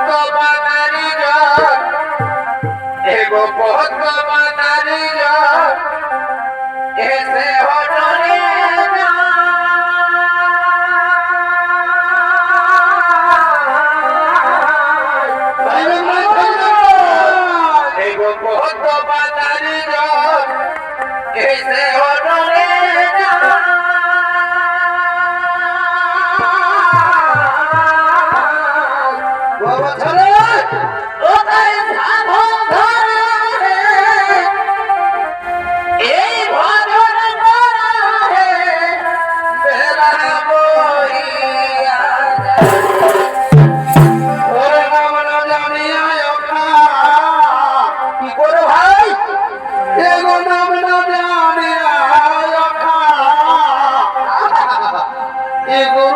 ভগবানারি জয় হে গো ভগবানারি জয় হে সে হটরে ভগবানারি জয় হে সে ওরে ভাই। এগো নাম নামে আমি এগো